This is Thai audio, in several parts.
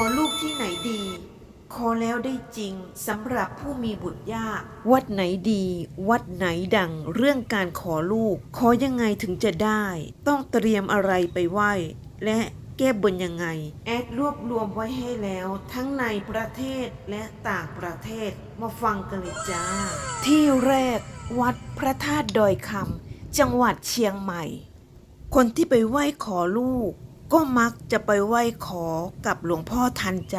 อลูกที่ไหนดี ขอแล้วได้จริงสำหรับผู้มีบุตรยาก วัดไหนดี วัดไหนดังเรื่องการขอลูก ขอยังไงถึงจะได้ ต้องเตรียมอะไรไปไหว้ และแก้บนยังไง แอดรวบรวมไว้ให้แล้ว ทั้งในประเทศและต่างประเทศมาฟังกันเลยจ้า ที่แรกวัดพระธาตุดอยคำจังหวัดเชียงใหม่ คนที่ไปไหว้ขอลูก ก็มักจะไปไหว้ขอกับหลวงพ่อทันใจ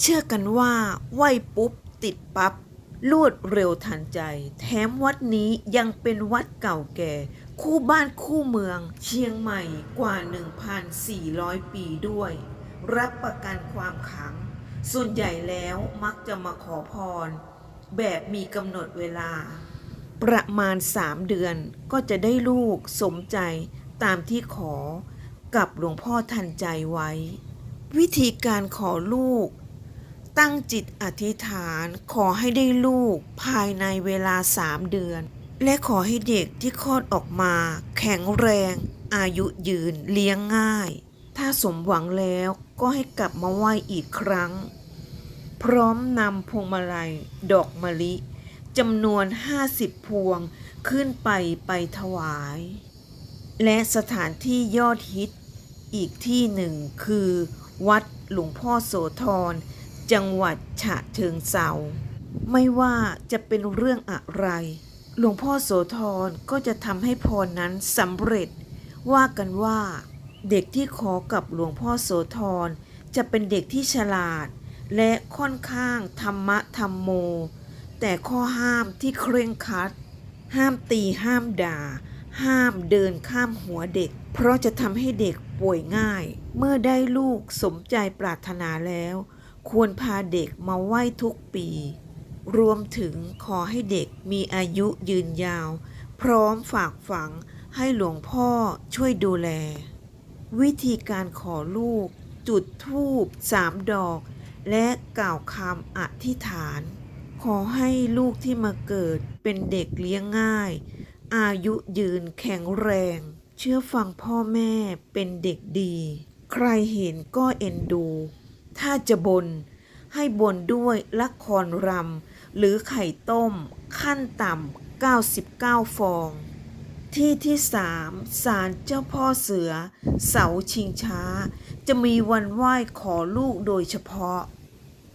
เชื่อกันว่าไหว้ปุ๊บติดปับ๊บรวดเร็วทันใจ แถมวัดนี้ยังเป็นวัดเก่าแก่ คู่บ้านคู่เมือง เชียงใหม่กว่า 1,400 ปีด้วย รับประกันความขัง ส่วนใหญ่แล้วมักจะมาขอพร แบบมีกำหนดเวลา ประมาณ 3 เดือนก็จะได้ลูกสมใจตามที่ขอ กับหลวงพ่อทันใจไว้ วิธีการขอลูก ตั้งจิตอธิษฐานขอให้ได้ลูกภายในเวลา3เดือน และขอให้เด็กที่คลอดออกมา แข็งแรง อายุยืนเลี้ยงง่าย ถ้าสมหวังแล้วก็ให้กลับมาไหว้อีกครั้ง พร้อมนำพวงมาลัย ดอกมะลิจำนวน 50 พวงขึ้นไปไปถวาย และสถานที่ยอดฮิต อีกที่หนึ่งคือ วัดหลวงพ่อโสธร จังหวัดฉะเชิงเซาไม่ว่าจะเป็นเรื่องอะไร หลวงพ่อโสธรก็จะทำให้พรนั้นสำเร็จ ว่ากันว่าเด็กที่ขอกับหลวงพ่อโสธรจะเป็นเด็กที่ฉลาด และค่อนข้างธรรมะธรรมโม แต่ข้อห้ามที่เคร่งครัด ห้ามตีห้ามด่า ห้ามเดินข้ามหัวเด็ก เพราะจะทำให้เด็ก ป่วยง่าย เมื่อได้ลูกสมใจปรารถนาแล้ว ควรพาเด็กมาไหว้ทุกปี รวมถึงขอให้เด็กมีอายุยืนยาว พร้อมฝากฝังให้หลวงพ่อช่วยดูแล วิธีการขอลูก จุดธูปสามดอก และกล่าวคำอธิษฐาน ขอให้ลูกที่มาเกิดเป็นเด็กเลี้ยงง่าย อายุยืนแข็งแรง เชื่อฟังพ่อแม่เป็นเด็กดี ใครเห็นก็เอ็นดู ถ้าจะบน ให้บนด้วยละครรำหรือไข่ต้ม ขั้นต่ำ99 ฟอง ที่ที่สามศาลเจ้าพ่อเสือ เสาชิงช้า จะมีวันไหว้ขอลูกโดยเฉพาะ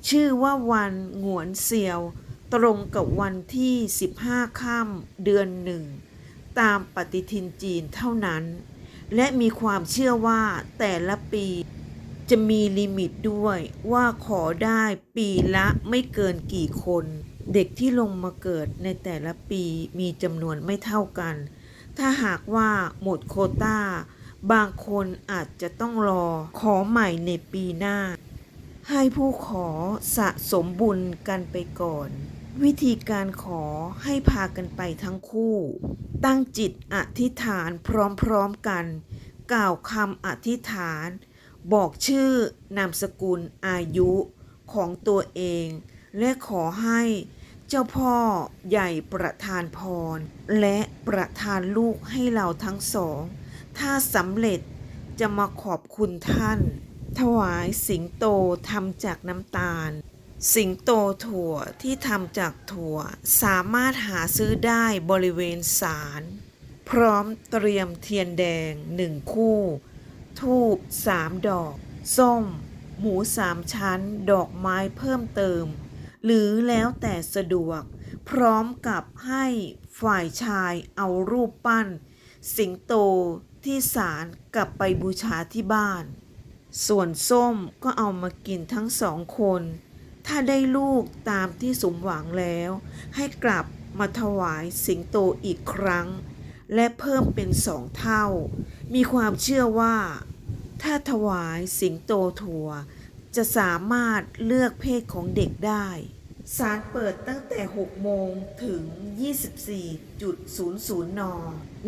ชื่อว่าวันหงวนเซียว ตรงกับวันที่ 15 ค่ำเดือนหนึ่ง ตามปฏิทินจีนเท่านั้น และมีความเชื่อว่าแต่ละปีจะมีลิมิตด้วยว่าขอได้ปีละไม่เกินกี่คน เด็กที่ลงมาเกิดในแต่ละปีมีจำนวนไม่เท่ากัน ถ้าหากว่าหมดโควต้า บางคนอาจจะต้องรอขอใหม่ในปีหน้า ให้ผู้ขอสะสมบุญกันไปก่อน วิธีการขอให้พากันไปทั้งคู่ ตั้งจิตอธิษฐานพร้อมๆกัน กล่าวคำอธิษฐาน บอกชื่อนามสกุลอายุของตัวเอง และขอให้เจ้าพ่อใหญ่ประทานพร และประทานลูกให้เราทั้งสอง ถ้าสำเร็จจะมาขอบคุณท่าน ถวายสิงโตทำจากน้ำตาล สิงโตถั่วที่ทำจากถั่วสามารถหาซื้อได้บริเวณศาลพร้อมเตรียมเทียนแดงหนึ่งคู่ ทูบสามดอก ส้ม หมูสามชั้น ดอกไม้เพิ่มเติม หรือแล้วแต่สะดวก พร้อมกับให้ฝ่ายชายเอารูปปั้น สิงโตที่ศาลกลับไปบูชาที่บ้าน ส่วนส้มก็เอามากินทั้งสองคน ถ้าได้ลูกตามที่สมหวังแล้ว ให้กลับมาถวายสิงโตอีกครั้ง และเพิ่มเป็นสองเท่า มีความเชื่อว่า ถ้าถวายสิงโตถั่ว จะสามารถเลือกเพศของเด็กได้ศาลเปิดตั้งแต่ 6 โมงถึง 24.00 น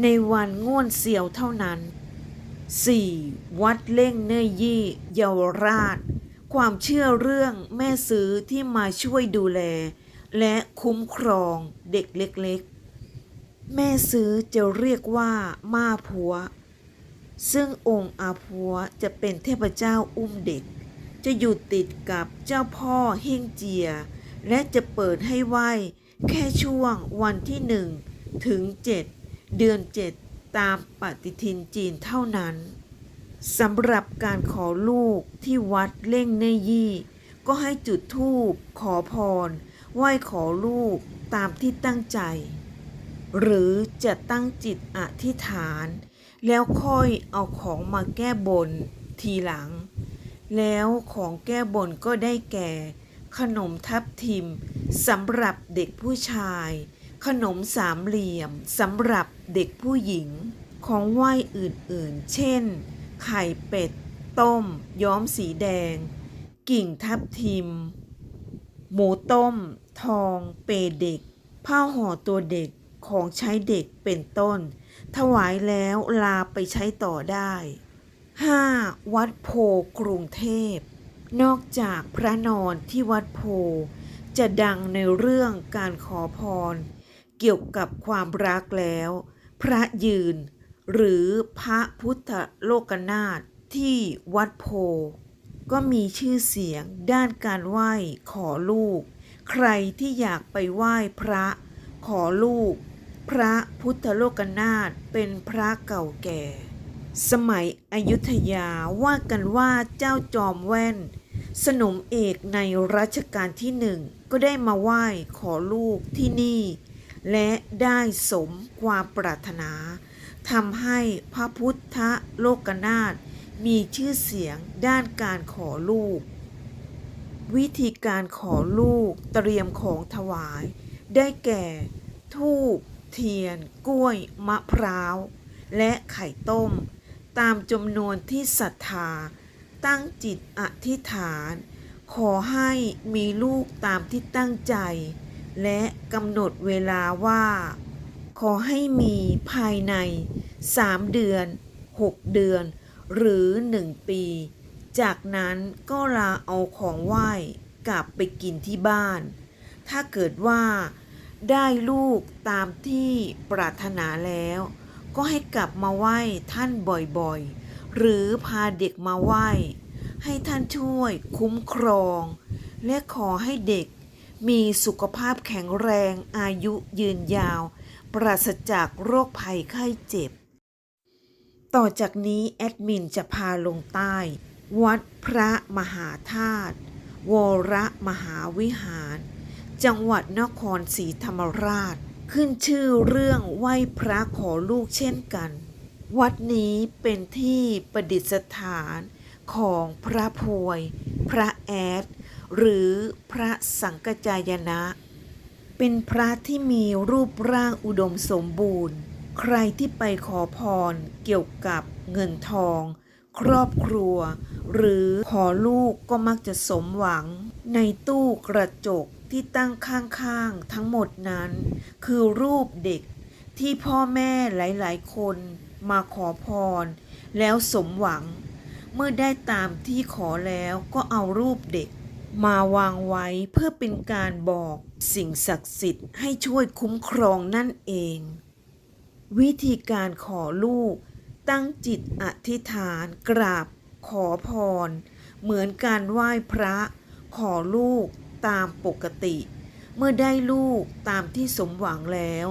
ในวันง่วนเซียวเท่านั้น 4. วัดเล่งเนยยี่เยาวราช ความเชื่อเรื่องแม่ซื้อที่มาช่วยดูแล และคุ้มครองเด็กเล็กๆ แม่ซื้อจะเรียกว่ามาผัว ซึ่งองค์อาผัวจะเป็นเทพเจ้าอุ้มเด็ก จะอยู่ติดกับเจ้าพ่อเฮงเจีย และจะเปิดให้ไหว้แค่ช่วงวันที่หนึ่งถึงเจ็ดเดือนเจ็ดตามปฏิทินจีนเท่านั้น สำหรับการขอลูกที่วัดเล่งเนยี่ ก็ให้จุดธูปขอพร ไหว้ขอลูกตามที่ตั้งใจ หรือจะตั้งจิตอธิษฐาน แล้วค่อยเอาของมาแก้บนทีหลัง แล้วของแก้บนก็ได้แก่ ขนมทับทิมสำหรับเด็กผู้ชาย ขนมสามเหลี่ยมสำหรับเด็กผู้หญิง ของไหว้อื่นๆ เช่น ไข่เป็ด ต้ม ย้อมสีแดง กิ่งทับทิม หมูต้ม ทอง เปเด็ก ผ้าห่อตัวเด็กของใช้เด็กเป็นต้น ถวายแล้วลาไปใช้ต่อได้ 5. วัดโพกรุงเทพ นอกจากพระนอนที่วัดโพ จะดังในเรื่องการขอพร เกี่ยวกับความรักแล้ว พระยืน หรือพระพุทธโลกนาถที่วัดโพ ก็มีชื่อเสียงด้านการไหว้ขอลูก ใครที่อยากไปไหว้พระขอลูก พระพุทธโลกนาถเป็นพระเก่าแก่ สมัยอยุธยาว่ากันว่าเจ้าจอมแว่น สนมเอกในรัชกาลที่หนึ่งก็ได้มาไหว้ขอลูกที่นี่ และได้สมความปรารถนา ทำให้พระพุทธโลกนาถมีชื่อเสียงด้านการขอลูก วิธีการขอลูกเตรียมของถวาย ได้แก่ ทูบเทียน กล้วย มะพร้าว และไข่ต้ม ตามจำนวนที่ศรัทธา ตั้งจิตอธิษฐาน ขอให้มีลูกตามที่ตั้งใจ และกำหนดเวลาว่า ขอให้มีภายใน 3 เดือน 6 เดือน หรือ 1 ปี จากนั้นก็ลาเอาของไหว้กลับไปกินที่บ้าน ถ้าเกิดว่า ได้ลูกตามที่ปรารถนาแล้ว ก็ให้กลับมาไหว้ท่านบ่อยๆ หรือพาเด็กมาไหว้ ให้ท่านช่วยคุ้มครอง และขอให้เด็กมีสุขภาพแข็งแรงอายุยืนยาว ปราศจากโรคภัยไข้เจ็บ ต่อจากนี้แอดมินจะพาลงใต้ วัดพระมหาธาตุวรมหาวิหาร จังหวัดนครศรีธรรมราช ขึ้นชื่อเรื่องไหว้พระขอลูกเช่นกัน วัดนี้เป็นที่ประดิษฐานของพระพวย พระแอด หรือพระสังกจายนะ เป็นพระที่มีรูปร่างอุดมสมบูรณ์ ใครที่ไปขอพรเกี่ยวกับเงินทอง ครอบครัว หรือขอลูกก็มักจะสมหวัง ในตู้กระจกที่ตั้งข้างๆทั้งหมดนั้น คือรูปเด็กที่พ่อแม่หลายๆ คนมาขอพร แล้วสมหวัง เมื่อได้ตามที่ขอแล้วก็เอารูปเด็ก มาวางไว้เพื่อเป็นการบอกสิ่งศักดิ์สิทธิ์ให้ช่วยคุ้มครองนั่นเอง วิธีการขอลูก ตั้งจิตอธิษฐาน กราบ ขอพร เหมือนการไหว้พระ ขอลูกตามปกติ เมื่อได้ลูกตามที่สมหวังแล้ว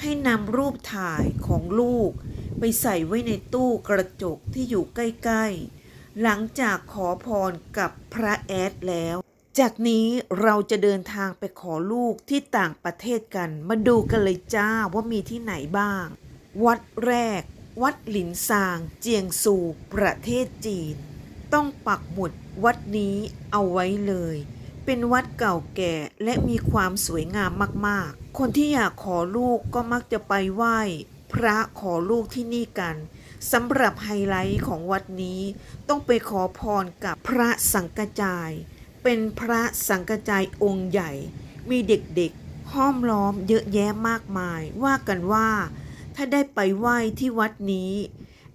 ให้นำรูปถ่ายของลูก ไปใส่ไว้ในตู้กระจกที่อยู่ใกล้ ๆ หลังจากขอพรกับพระแอดแล้ว จากนี้เราจะเดินทางไปขอลูกที่ต่างประเทศกัน มาดูกันเลยจ้าว่ามีที่ไหนบ้าง วัดแรก วัดหลินซาง เจียงซู ประเทศจีน ต้องปักหมุดวัดนี้เอาไว้เลย เป็นวัดเก่าแก่และมีความสวยงามมากๆ คนที่อยากขอลูกก็มักจะไปไหว้ พระขอลูกที่นี่กัน สำหรับไฮไลท์ของวัดนี้ต้องไปขอพรกับพระสังกจาย เป็นพระสังกจายองค์ใหญ่ มีเด็กๆ ห้อมล้อมเยอะแยะมากมาย ว่ากันว่า ถ้าได้ไปไหว้ที่วัดนี้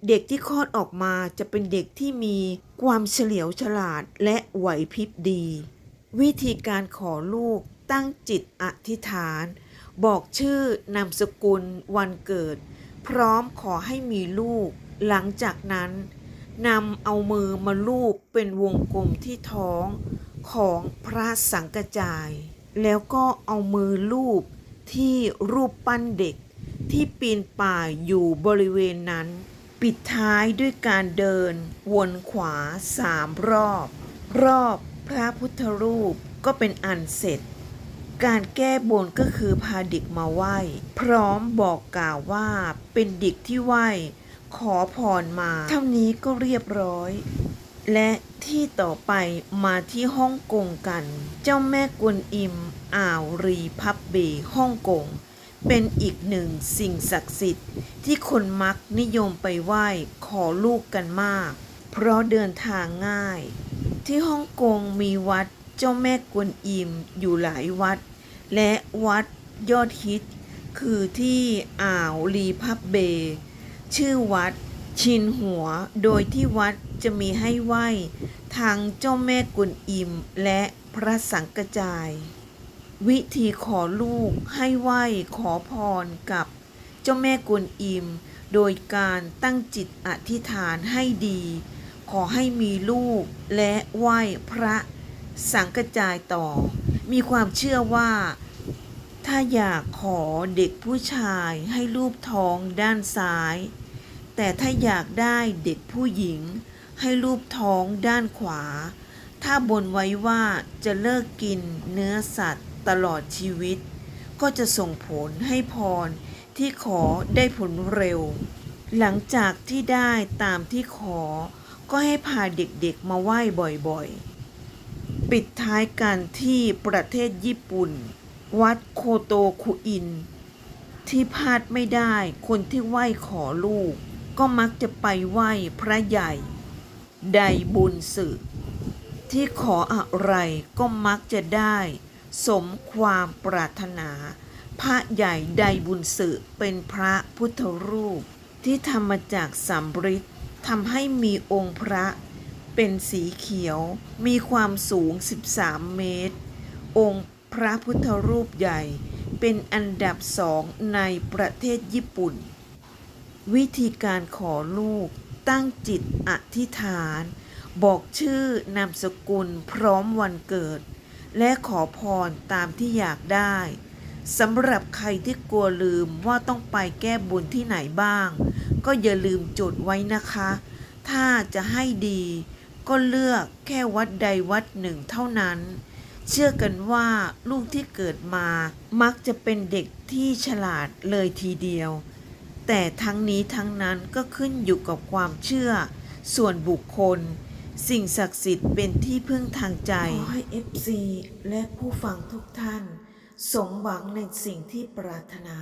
เด็กที่คลอดออกมาจะเป็นเด็กที่มีความเฉลียวฉลาดและไหวพริบดี วิธีการขอลูกตั้งจิตอธิษฐาน บอกชื่อนามสกุลวันเกิด พร้อมขอให้มีลูก หลังจากนั้นนำเอามือมาลูบเป็นวงกลมที่ท้องของพระสังกจาย แล้วก็เอามือลูบที่รูปปั้นเด็กที่ปีนป่ายอยู่บริเวณนั้น ปิดท้ายด้วยการเดิน วนขวาสามรอบ รอบพระพุทธรูปก็เป็นอันเสร็จ การแก้บนก็คือพาเด็กมาไหว้ พร้อมบอกกล่าวว่าเป็นเด็กที่ไหว้ ขอพรมา เท่านี้ก็เรียบร้อย และที่ต่อไปมาที่ฮ่องกงกัน เจ้าแม่กวนอิม อ่าวรีพับเบฮ่องกงเป็นอีกหนึ่งสิ่งศักดิ์สิทธิ์ ที่คนมักนิยมไปไหว้ขอลูกกันมาก เพราะเดินทางง่าย ที่ฮ่องกงมีวัดเจ้าแม่กวนอิมอยู่หลายวัด และวัดยอดฮิต คือที่อ่าวรีพับเบย์ชื่อวัดชินหัว โดยที่วัดจะมีให้ไหว้ทั้งเจ้าแม่กวนอิมและพระสังกจาย วิธีขอลูกให้ไหว้ขอพรกับเจ้าแม่กวนอิม โดยการตั้งจิตอธิษฐานให้ดี ขอให้มีลูกและไหว้พระสังกจายต่อ มีความเชื่อว่า ถ้าอยากขอเด็กผู้ชายให้รูปท้องด้านซ้าย แต่ถ้าอยากได้เด็กผู้หญิง ให้รูปท้องด้านขวา ถ้าบนไว้ว่าจะเลิกกินเนื้อสัตว์ตลอดชีวิต ก็จะส่งผลให้พรที่ขอได้ผลเร็ว หลังจากที่ได้ตามที่ขอ ก็ให้พาเด็กๆมาไหว้บ่อยๆ ปิดท้ายกันที่ประเทศญี่ปุ่น วัดโคโตคุอิน ที่พลาดไม่ได้คนที่ไหว้ขอลูก ก็มักจะไปไหว้พระใหญ่ ไดบุญสึที่ขออะไรก็มักจะได้ สมความปรารถนา พระใหญ่ไดบุญสึเป็นพระพุทธรูป ที่ทำมาจากสำริดทำให้มีองค์พระ เป็นสีเขียวมีความสูง 13 เมตร องค์พระพุทธรูปใหญ่เป็นอันดับสองในประเทศญี่ปุ่น วิธีการขอลูกตั้งจิตอธิษฐาน บอกชื่อนามสกุลพร้อมวันเกิด และขอพรตามที่อยากได้สำหรับใครที่กลัวลืมว่าต้องไปแก้บุญที่ไหนบ้าง ก็อย่าลืมจดไว้นะคะ ถ้าจะให้ดี ก็เลือกแค่วัดใดวัดหนึ่งเท่านั้น เชื่อกันว่าลูกที่เกิดมามักจะเป็นเด็กที่ฉลาดเลยทีเดียว แต่ทั้งนี้ทั้งนั้นก็ขึ้นอยู่กับความเชื่อ ส่วนบุคคล สิ่งศักดิ์สิทธิ์เป็นที่พึ่งทางใจขอให้ FC และผู้ฟังทุกท่าน สมหวังในสิ่งที่ปรารถนา